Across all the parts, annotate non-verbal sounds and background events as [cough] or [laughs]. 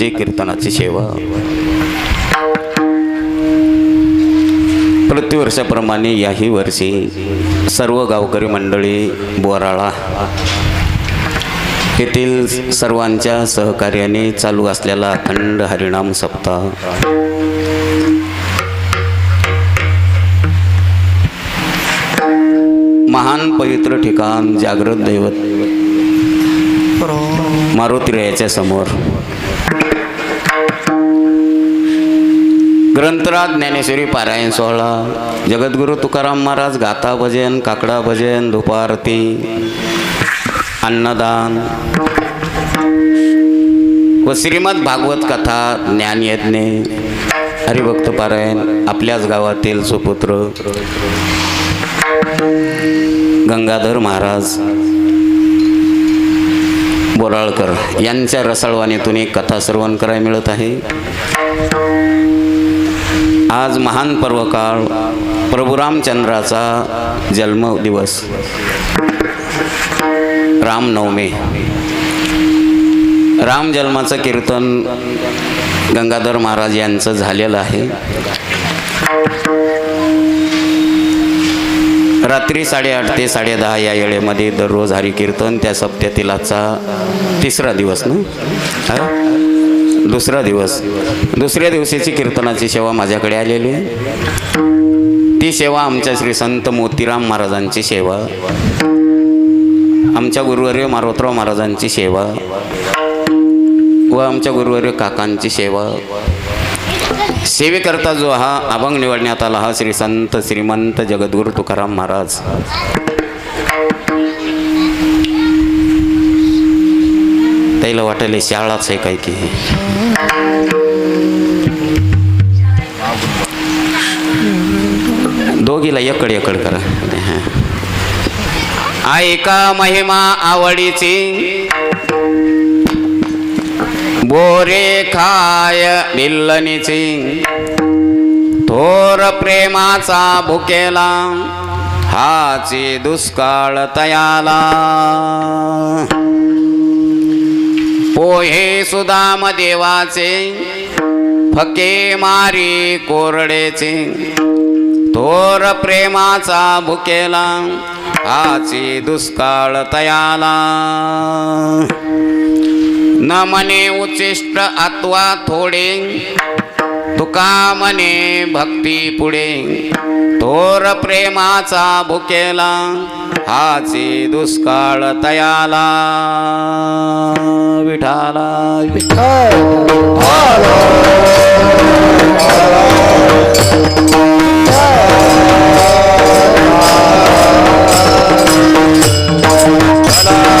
आजची कीर्तनाची सेवा. प्रतिवर्षाप्रमाणे याही वर्षी सर्व गावकरी मंडळी बोराळा येथील सर्वांच्या सहकार्याने चालू असलेला अखंड हरिणाम सप्ताह. महान पवित्र ठिकाण जागृत दैवत. मारुतीरायाच्या समोर. ग्रंथराज ज्ञानेश्वरी पारायण सोहळा. जगद्गुरु तुकाराम महाराज गाथा भजन काकडा भजन धुपारती अन्नदान. व श्रीमद भागवत कथा ज्ञानयज्ञ हरिभक्त पारायण आपल्याच गावातील सुपुत्र. गंगाधर महाराज. बोराळकर यांच्या रसाळवाणीतून एक कथा श्रवण करायला मिळत आहे. आज महान पर्वकाळ प्रभू रामचंद्राचा जन्मदिवस. रामनवमी. राम जन्माचं कीर्तन गंगाधर महाराज यांचं झालेलं आहे. रात्री साडेआठ ते साडेदहा या वेळेमध्ये दररोज हरिकीर्तन त्या सप्त्यातील आजचा तिसरा दिवस ना? दुसरा दिवस. दुसऱ्या दिवशीची कीर्तनाची सेवा माझ्याकडे आलेली आहे. ती सेवा आमच्या श्री संत मोतीराम महाराजांची सेवा. आमच्या गुरुवर्य मारोतराव महाराजांची सेवा. व आमच्या गुरुवर्य काकांची सेवा. सेवेकरता जो हा अभंग निवडण्यात आला हा श्री संत श्रीमंत जगद्गुरु तुकाराम महाराज. त्याला वाटले शाळाच आहे काय की? दोघीला एकड एकड करा. ऐका महिमा आवडीची? बोरे खाय बिल्लनीची थोर प्रेमाचा भुकेला हाची दुष्काळ तयाला. पोहे सुदाम देवाचे फके मारी कोरडेचे. थोर प्रेमाचा भुकेला हाची दुष्काळ तयाला. न मने उचिष्ट अथवा थोडे। तुका मने भक्ती पुढे। थोर प्रेमाचा भुकेला हाची दुष्काळ तयाला। विठाला। शरण शरण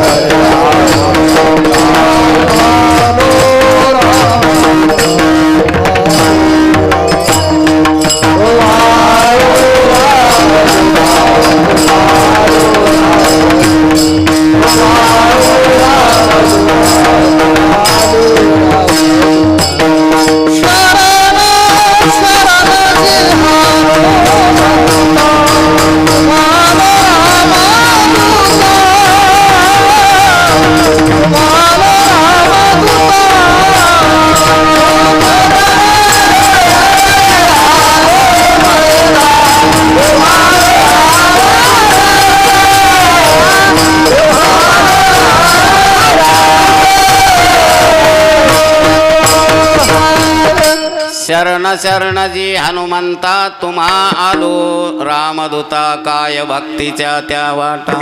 शरण शरणजी हनुमंता तुम्हा आलो. रामदूता काय भक्तीच्या त्या वाटा.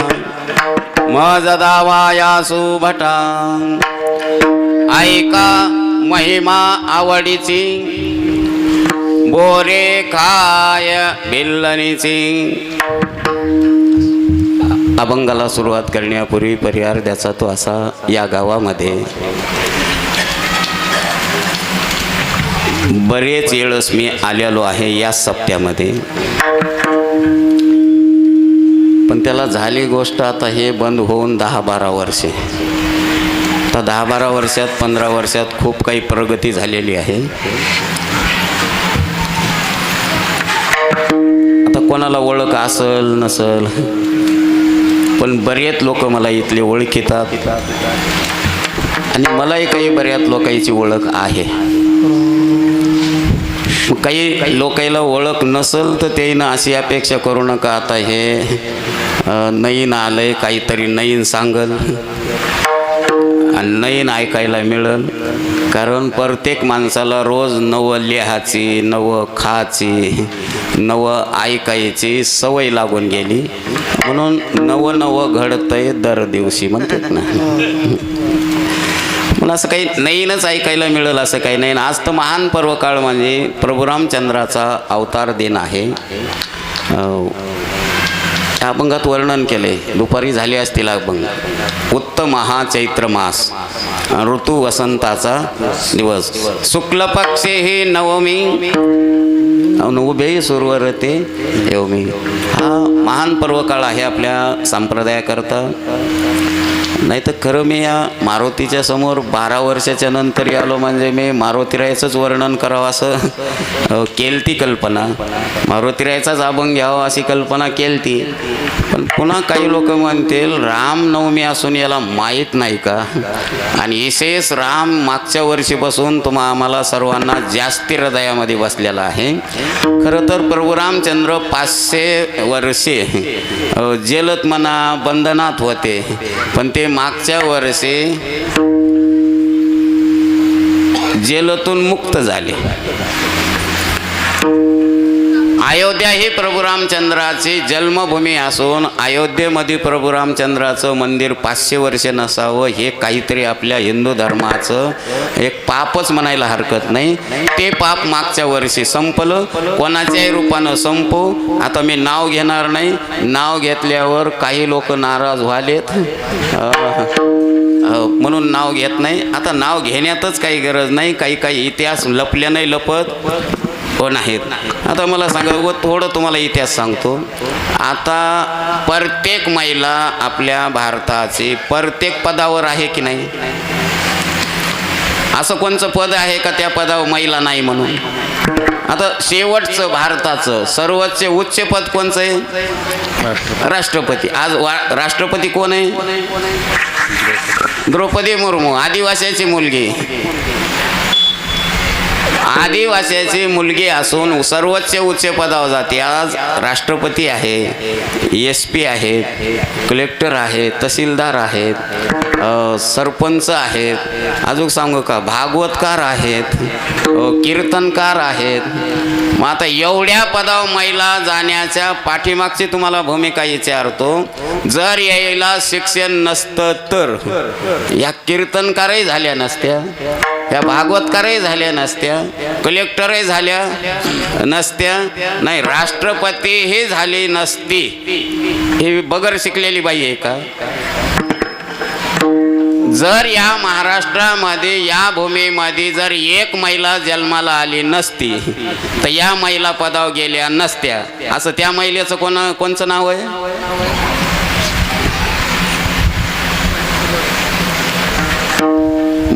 मज दावाया सुभटा. ऐका महिमा आवडीची. बोरे काय बिल्लणीची अभंगाला सुरुवात करण्यापूर्वी परिहार द्याचा तो असा या गावामध्ये. बरेच वेळस मी आलेलो आहे या सप्त्यामध्ये. पण त्याला झाली गोष्ट आता हे बंद होऊन दहा बारा वर्षे. आता दहा बारा वर्षात पंधरा वर्षात खूप काही प्रगती झालेली आहे. आता कोणाला ओळख असल नसल पण बरेच लोक मला इथले ओळखीतात. आणि मलाही काही बऱ्याच लोकांची ओळख आहे. काही लोकायला ओळख नसल तर त्याईनं अशी अपेक्षा करू नका. आता हे अं, नवीन आलंय काहीतरी नवीन सांगल. आणि नवीन ऐकायला मिळल. कारण प्रत्येक माणसाला रोज नवं लिहायची नवं खायची नवं ऐकायची सवय लागून गेली. म्हणून नवं नवं घडतंय दर दिवशी म्हणतात ना. मला असं काही नवीनच ऐकायला मिळेल असं काही नाही. आज तर महान पर्वकाळ म्हणजे प्रभू रामचंद्राचा अवतार दिन आहे. त्या अभंगात वर्णन केले. दुपारी झाले असतील अभंग. उत्तम हा चैत्र मास. ऋतू वसंताचा दिवस. शुक्ल पक्षे हे नवमी. उभे सुरवर सुरवरते देवमी. हा महान पर्वकाळ आहे आपल्या संप्रदायाकरता. नाही तर खरं मी या मारुतीच्या समोर बारा वर्षाच्या नंतर आलो म्हणजे मी मारुतीरायचंच वर्णन करावं असं केलती कल्पना. मारुतीरायचाच अभंग घ्यावा अशी कल्पना केलती. पण पुन्हा काही लोक म्हणतील रामनवमी असून याला माहीत नाही का? आणि विशेष राम मागच्या वर्षीपासून तुम्हा आम्हाला सर्वांना जास्ती हृदयामध्ये बसलेला आहे. खरं तर प्रभू रामचंद्र पाचशे वर्षे जेलत म्हणा बंधनात होते. पण ते मागच्या वर्षी जेलतून मुक्त झाले. अयोध्या ही प्रभू रामचंद्राची जन्मभूमी असून अयोध्येमध्ये प्रभू रामचंद्राचं मंदिर पाचशे वर्ष नसावं हे काहीतरी आपल्या हिंदू धर्माचं एक पापच म्हणायला हरकत नाही. ते पाप मागच्या वर्षी संपलं. कोणाच्याही रूपानं संपू. आता मी नाव घेणार नाही. नाव घेतल्यावर काही लोक नाराज व्हालेत. म्हणून नाव घेत नाही. आता नाव घेण्यातच काही गरज नाही. काही काही इतिहास लपल्या नाही लपत. पण आहेत. आता मला सांगा व थोडं तुम्हाला इतिहास सांगतो. आता प्रत्येक महिला आपल्या भारताची प्रत्येक पदावर आहे की नाही? असं कोणचं पद आहे का त्या पदावर महिला नाही म्हणून? आता शेवटचं भारताचं सर्वोच्च उच्च पद कोणचं आहे? राष्ट्रपती. आज वा राष्ट्रपती कोण आहे? द्रौपदी मुर्मू आदिवासीची मुलगी. आदिवासीची मुलगी असून सर्वोच्च उच्च पदावर जाते आज राष्ट्रपती आहे एस पी आहेत कलेक्टर आहेत तहसीलदार आहेत सरपंच आहेत. अजून सांगू का? भागवतकार आहेत कीर्तनकार आहेत मग आता एवढ्या पदाव महिला जाण्याच्या पाठीमागची तुम्हाला भूमिका विचारतो. जर यायला शिक्षण नसतं तर. या कीर्तनकारही झाल्या नसत्या. या भागवतकारही झाल्या नसत्या. कलेक्टरही झाल्या नसत्या. नाही राष्ट्रपती हे झाली नसती. ही बगर शिकलेली बाई आहे का? जर या महाराष्ट्रामध्ये या भूमीमध्ये जर एक महिला जन्माला आली नसती तर या महिला पदावर गेल्या नसत्या. असं त्या महिलेचं कोण कोणचं नाव आहे?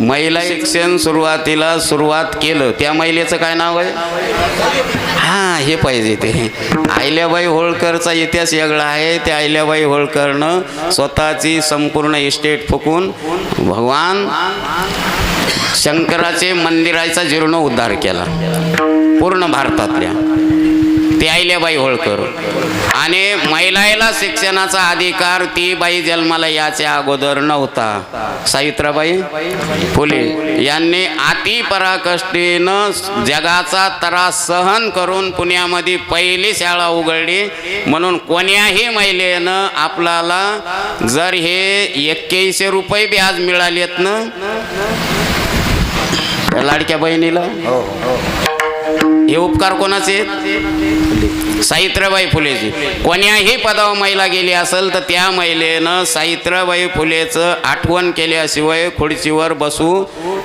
महिला शिक्षण सुरुवातीला सुरुवात केलं. त्या महिलेचं काय नाव आहे? हा हे पाहिजे ते. अहिल्याबाई होळकरचा इतिहास वेगळा आहे. त्या अहिल्याबाई होळकरनं स्वतःची संपूर्ण इस्टेट फुकून भगवान शंकराचे मंदिराचा जीर्ण उद्धार केला. पूर्ण भारतातल्या. ते आईल्याबाई होळकर. आणि महिलाला शिक्षणाचा अधिकार ती बाई जन्माला याच्या अगोदर नव्हता. सावित्राबाई फुले यांनी अति पराकष्टीनं जगाचा त्रास सहन करून पुण्यामध्ये पहिली शाळा उघडली. म्हणून कोण्याही महिलेनं आपल्याला जर हे एक्क्याऐंशी रुपये व्याज मिळालेत ना? लाडक्या बहिणीला? हो, हो. हे उपकार कोणाचे? आहेत? सावित्रीबाई फुलेचे कोण्याही पदावर महिला गेली असेल तर त्या महिलेनं सावित्रीबाई फुलेचं आठवण केल्याशिवाय खुर्चीवर बसू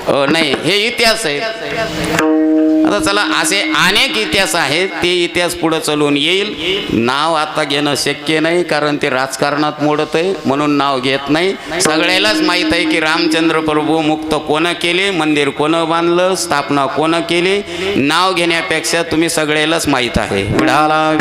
नाही हे इतिहास आहे. आता चला असे अनेक इतिहास आहेत ते इतिहास पुढे चालून येईल. नाव आता घेणं शक्य नाही कारण ते राजकारणात मोडत आहे म्हणून नाव घेत नाही. सगळ्यालाच माहीत आहे की रामचंद्र प्रभू मुक्त कोण केले मंदिर कोण बांधलं स्थापना कोण केली नाव घेण्यापेक्षा तुम्ही सगळ्यालाच माहीत आहे. विढाला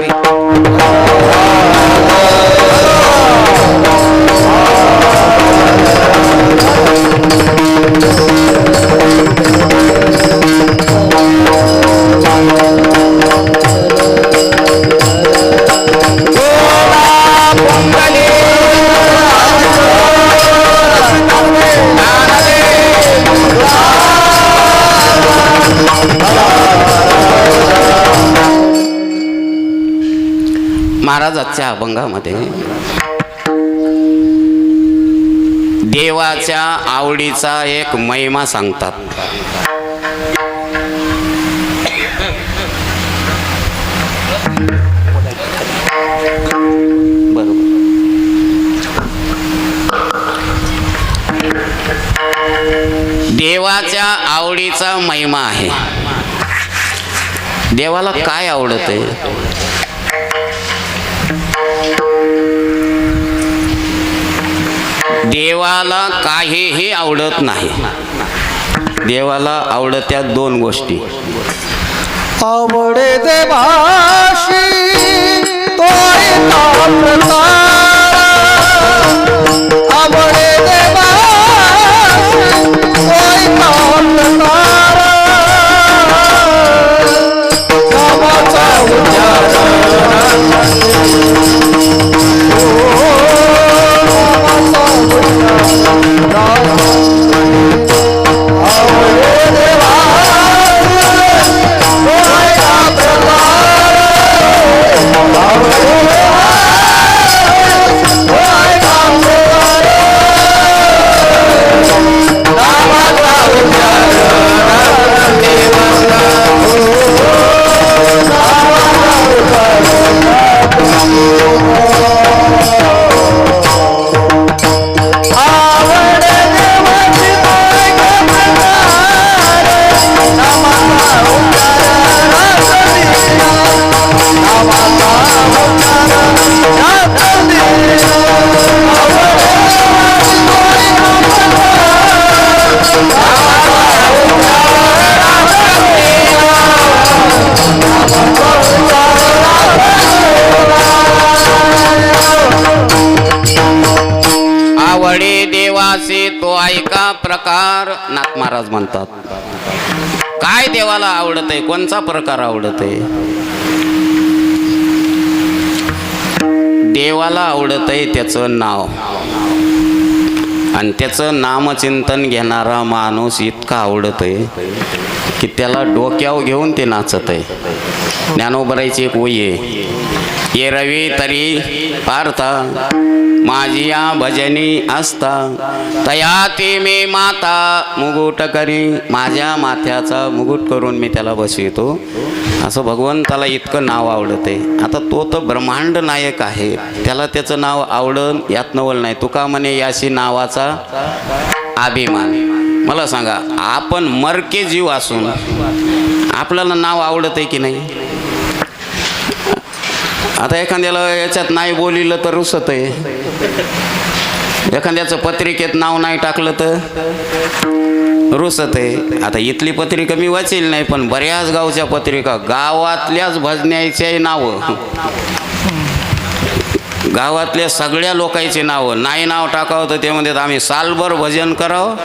महाराजाच्या अभंगामध्ये. देवाच्या आवडीचा एक महिमा सांगतात. देवाच्या आवडीचा महिमा आहे. देवाला काय आवडत? आहे देवाला काहीही आवडत नाही. देवाला आवडत्या दोन गोष्टी. आवडे देवाशी आवडे हा प्रकार नाथ महाराज म्हणतात. काय देवाला आवडत आहे कोणचा प्रकार आवडत आहे देवाला आवडत आहे त्याचं नाव. आणि त्याचं नामचिंतन घेणारा माणूस इतका आवडत आहे की त्याला डोक्यावर घेऊन ते नाचत आहे ज्ञानोबरायची एक वही आहे. ये रवी तरी पारता माझी या भजनी असता तया ते मी माता मुगुट करी. माझ्या माथ्याचा मुगुट करून मी त्याला बसवितो. असं भगवंताला इतकं नाव आवडत. आहे आता तो तर ब्रह्मांड नायक आहे. त्याला त्याचं नाव आवडण यात नवल नाही. तुका म्हणे याशी नावाचा अभिमान. मला सांगा आपण मरके जीव असून आपल्याला नाव आवडत आहे की नाही? आता एखाद्याला याच्यात नाही बोलिलं तर रुसत आहे एखाद्याचं पत्रिकेत नाव नाही टाकलं तर रुसत आहे आता इथली पत्रिका मी वाचेल नाही पण बऱ्याच गावच्या पत्रिका गावातल्याच भजन्याचे नावं. गावातल्या सगळ्या लोकांची नावं. नाही नाव टाकावं तर ते म्हणतात आम्ही सालभर भजन करावं.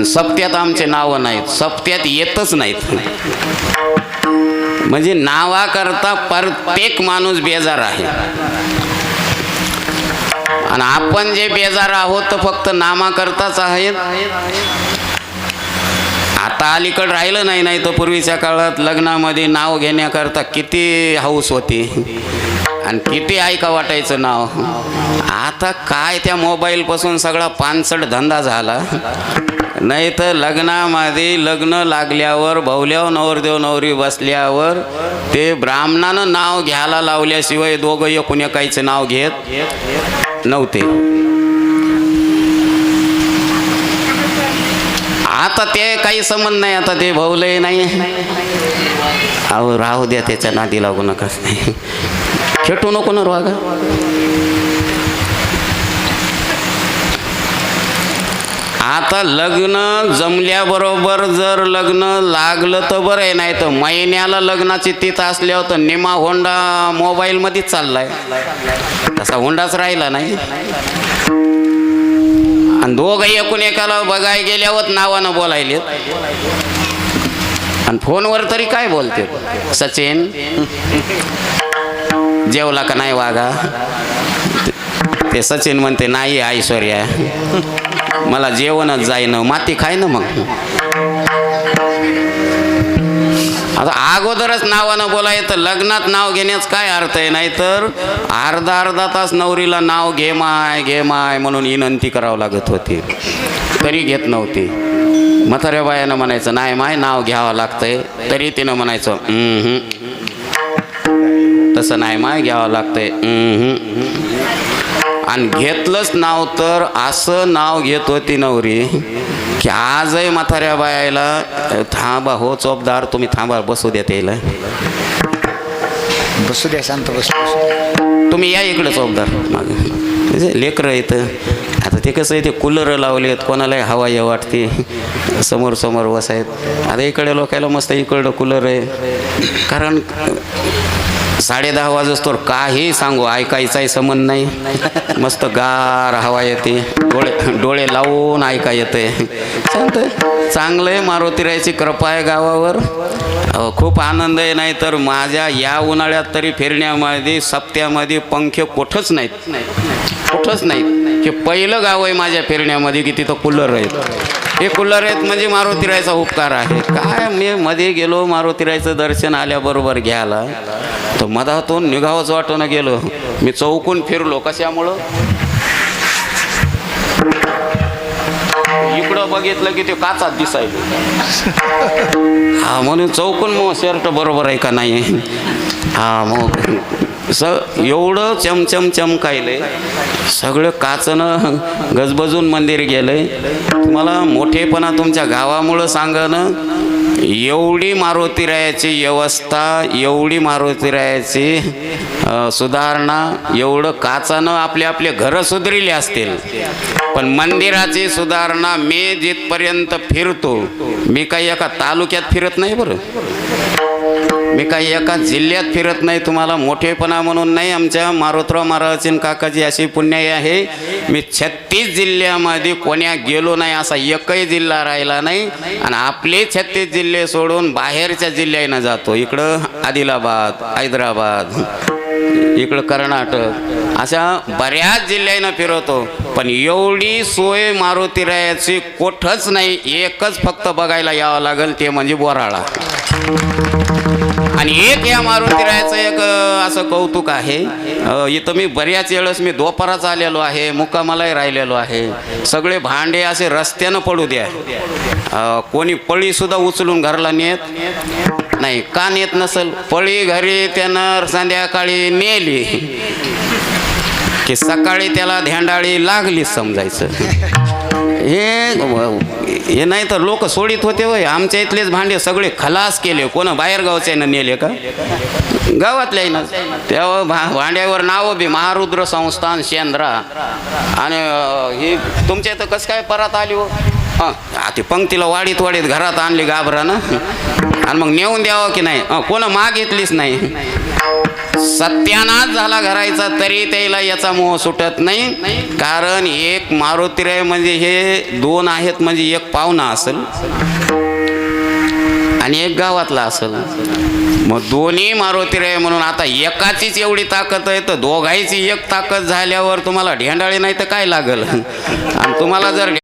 आणि सप्त्यात आमचे नावं नाहीत. सप्त्यात येतच नाहीत. म्हणजे नावाकरता प्रत्येक माणूस बेजार आहे. आणि आपण जे बेजार आहोत तर फक्त नामाकरताच आहेत. आता अलीकड राहिलं नाही नाही तर पूर्वीच्या काळात लग्नामध्ये नाव घेण्याकरता किती हाऊस होती. आणि किती ऐका वाटायचं नाव. आता काय त्या मोबाईलपासून सगळा पानसट धंदा झाला. नाही तर लग्नामध्ये लग्न लागल्यावर भावल्यावर नवरदेव नवरी बसल्यावर ते ब्राह्मणानं नाव घ्यायला लावल्याशिवाय दोघं एकूण एकाचं नाव घेत नव्हते. आता ते काही संबंध नाही आता ते भाऊलय नाही. अहो राहू द्या त्याच्या नादी लागू नका. [laughs] खेटू नको ना रागा. आता लग्न जमल्याबरोबर जर लग्न लागलं तर बरं आहे नाही तर महिन्याला लग्नाची तिथं असल्यावर तर निमा होंडा मोबाईलमध्येच चाललाय. तसा होंडाच राहिला नाही. आणि दोघं एकूण एकाला बघाय गेल्यावर नावानं बोलायलेत. आणि फोनवर तरी काय बोलते सचिन जेवला का नाही वागा ते सचिन म्हणते नाही ऐश्वर्या मला जेवणच जाईन माती खाय ना मग. आता अगोदरच नावानं बोलाय तर लग्नात नाव घेण्याच काय अर्थ आहे नाही तर अर्धा अर्धा तास नवरीला नाव घे माय घे माय म्हणून विनंती करावं लागत होती. तरी घेत नव्हती. म्हाताऱ्या बायानं म्हणायचं नाही माय नाव घ्यावं लागतंय. तरी तिनं म्हणायचं "हम्म, हम्म." तसं नाही माय घ्यावं लागतंय. आणि घेतलंच नाव तर असं नाव घेत होती नवरी की आजही म्हाताऱ्या बायाला थांबा हो चोपदार तुम्ही थांबा बसू द्या त्याला. बसू द्या शांत बसू. तुम्ही या इकडं चौकदार मागं लेकरं येतं आता ते कसं आहे ते कूलर लावलेत कोणालाही हवा ये वाटते. समोर समोर बसायत. आता इकडे लोकायला मस्त इकडं कूलर आहे. कारण साडे दहा वाजस्तोवर काही सांगू ऐकायचाही संबंध नाही. मस्त गार हवा येते. डोळे डोळे लावून ऐका येते. शांत चांगलं आहे मारुतीरायची कृपा आहे गावावर. खूप आनंद आहे नाही तर माझ्या या उन्हाळ्यात तरी फिरण्यामध्ये सप्त्यामध्ये पंखे कुठंच नाहीत. कुठंच नाहीत. हे पहिलं गाव आहे माझ्या फिरण्यामध्ये की तिथं कूलर आहेत. हे कूलर आहेत म्हणजे मारुतीरायचा उपकार आहे. काय मी मध्ये गेलो मारुतीरायचं दर्शन आल्याबरोबर घ्यायला. तर मधातून निघावंच वाटून गेलो. मी चौकून फिरलो. कशामुळं? इकडं बघितलं की ते काचात दिसायला हा म्हणून चौकून मग शर्ट बरोबर आहे का नाही? हा मग स एवढं चमचम चमकायले सगळं काचनं गजबजून मंदिर गेलंय तुम्हाला मोठेपणा तुमच्या गावामुळं सांगणं एवढी मारुतीरायाची व्यवस्था एवढी मारुतीरायाची सुधारणा एवढं काचानं आपले आपले घरं सुधरिले असतील. पण मंदिराची सुधारणा मी जिथपर्यंत फिरतो मी काही एका तालुक्यात फिरत नाही बरं. मी काही एका जिल्ह्यात फिरत नाही तुम्हाला मोठेपणा म्हणून नाही आमच्या मारुतराव महाराजांची काकाजी अशी पुण्याई आहे. मी छत्तीस जिल्ह्यामध्ये कोण्या गेलो नाही असा एकही जिल्हा राहिला नाही. आणि आपले छत्तीस जिल्हे सोडून बाहेरच्या जिल्ह्यानं जातो. इकडं आदिलाबाद हैदराबाद इकडं कर्नाटक अशा बऱ्याच जिल्ह्यानं फिरवतो पण एवढी सोय मारुतीरायाची कोठच नाही एकच फक्त बघायला यावं लागेल ते म्हणजे बोराळा. आणि एक या मारुतीरायाचं एक असं कौतुक आहे. इथं मी बऱ्याच वेळेस मी दोपाराच आलेलो आहे मुक्कामालाही राहिलेलो आहे. सगळे भांडे असे रस्त्यानं पडू द्या. कोणी पळीसुद्धा उचलून घरला नेत नाही. का नेत नसल? पळी घरी त्यानं संध्याकाळी नेली. की सकाळी त्याला ध्यांडाळी लागली समजायचं. हे हे नाही तर लोक सोडित होते होय. आमच्या इथलेच भांडे सगळे खलास केले. कोण बाहेर गावच्यानं नेले का? गावातल्या ना. तेव्हा भा भांड्यावर नावं बी महारुद्र संस्थान शेंद्रा. आणि हे तुमच्या इथं कसं काय परत आली हो? हां ती पंक्तीला वाढीत वाढीत घरात आणली घाबरानं. आणि मग नेऊन द्यावं की नाही? कोण माग मागितलीच नाही. सत्यानाश झाला घरायचा तरी त्याला याचा मोह सुटत नाही. कारण एक मारुतीराय म्हणजे हे दोन आहेत म्हणजे एक पाहुणा असेल आणि एक गावातला असेल. मग दोन्ही मारुती म्हणून आता एकाचीच एवढी ताकद आहे तर दोघांची एक ताकद झाल्यावर तुम्हाला ढेंडाळी नाही तर काय लागल? आणि तुम्हाला जर